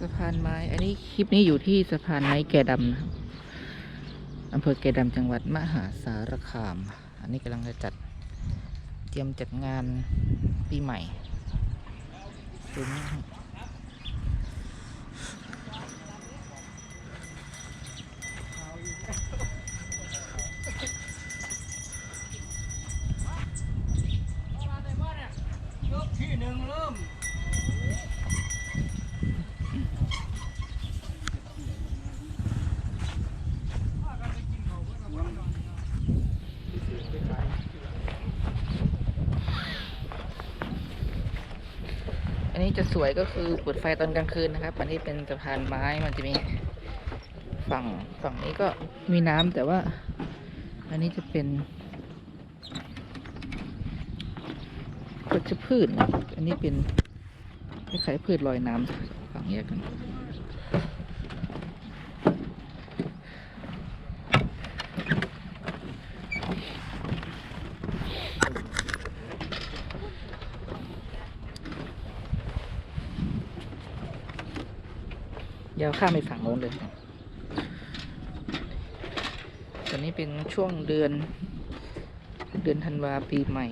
สะพานไม้ อันนี้คลิปนี้อยู่ที่สะพานไม้แก่ดำนะอำเภอแก่ดำจังหวัดมหาสารคาม อันนี้กำลังจะจัดเตรียมจัดงานปีใหม่ซุ้ม ที่หนึ่งเริ่ม อั นนี้จะสวยก็คือเปิดไฟตอนกลางคืนนะครับ อันนี้เป็นสะพานไม้มันจะมีฝั่งฝั่งนี้ก็มีน้ำแต่ว่า อันนี้จะเป็นพืชพืชนะอันนี้เป็นคล้ายๆพืชลอยน้ำฝั่งแยกกัน ยาวข้ามไปฝั่งโน้นเลยตอนนี้เป็นช่วงเดือน เดือนธันวาปีใหม่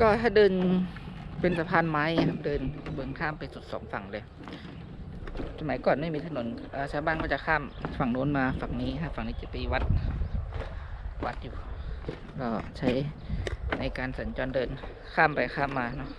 ก็ถ้าเดินเป็นสะพานไม้ครับเดินเบืนข้ามไปสุดสองฝั่งเลย สมัยก่อนไม่มีถนนชาวบ้านก็จะข้ามฝั่งโน้นมาฝั่งนี้ครับฝั่งนี้จะไปวัดวัดอยู่ก็ใช้ในการสัญจรเดินข้ามไปข้ามมาเนาะ